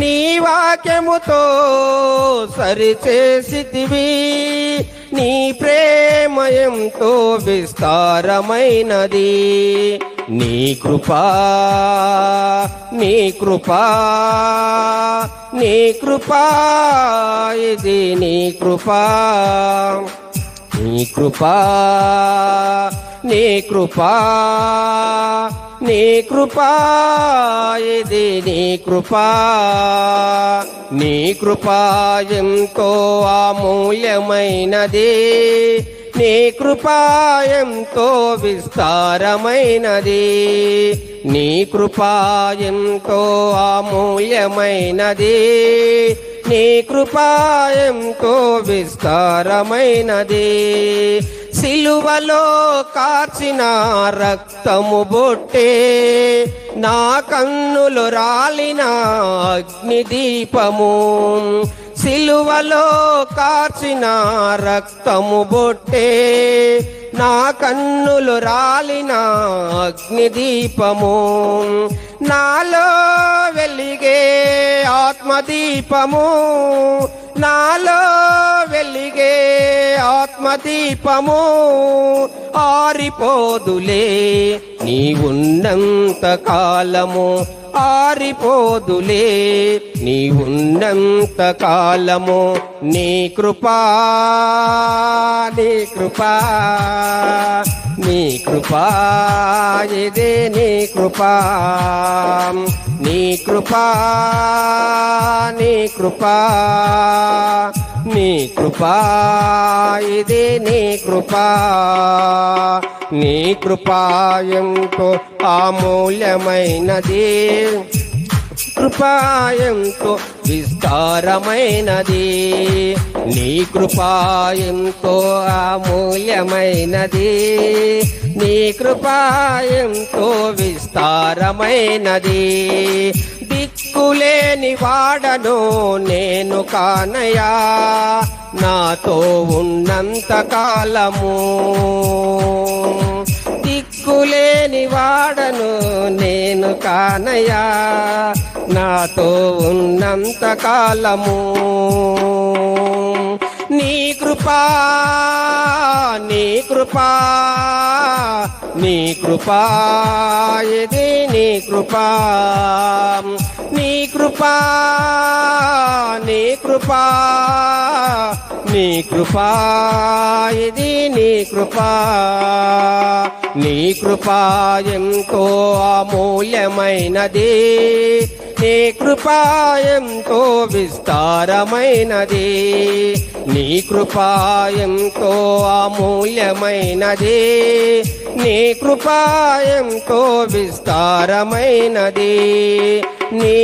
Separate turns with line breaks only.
నీ వాక్యముతో సరిచేసితివి. నీ ప్రేమయంతో విస్తారమైనది. నీ కృపా నీ కృపా నీ కృపా ఇది నీ కృపా. నీ కృపా నీ కృపా నీ కృపా ఇది నీ కృపా. నీ కృపా ఎంతో అమూల్యమైనది నీ కృపా ఎంతో విస్తారమైనది నీ కృపా ఎంతో అమూల్యమైనది నీ కృపా ఎంతో విస్తారమైనది. సిలువలో కార్చిన రక్తము బొట్టే నా కన్నులు రాలిన అగ్ని దీపము సిలువలో కార్చిన రక్తము బొట్టే నా కన్నులు రాలిన అగ్ని దీపము నాలో వెలిగే ఆత్మదీపము నాలో ఆత్మదీపము ఆరిపోదులే. నీ ఉన్నంత కాలము ఆరిపోదులే. నీ ఉన్నంత కాలము నీ కృపా నీ కృపా నీ కృపా ఇదే నీ కృపా నీ కృపా నీ కృపా. నీ కృపా ఇదే నీ కృపా. నీ కృపా ఎంతో అమూల్యమైనది. కృపాయంతో విస్తారమైనది. నీ కృపాయంతో అమూల్యమైనది. నీ కృపాయంతో విస్తారమైనది. దిక్కులేని వాడను నేను కానయా నాతో ఉన్నంత కాలము. దిక్కులేని వాడను నేను కానయా నాతో ఉన్నంత కాలము. నీ కృపా నీ కృపా నీ కృపా ఇది నీ కృపా? కృపా నీ కృపా నీ కృపా ఇది నీ కృపా నీ కృపా ఎంతో అమూల్యమైనది నీ కృపా ఎంతో విస్తారమైనది నీ కృపా ఎంతో అమూల్యమైనది నీ కృపా ఎంతో విస్తారమైనది నీ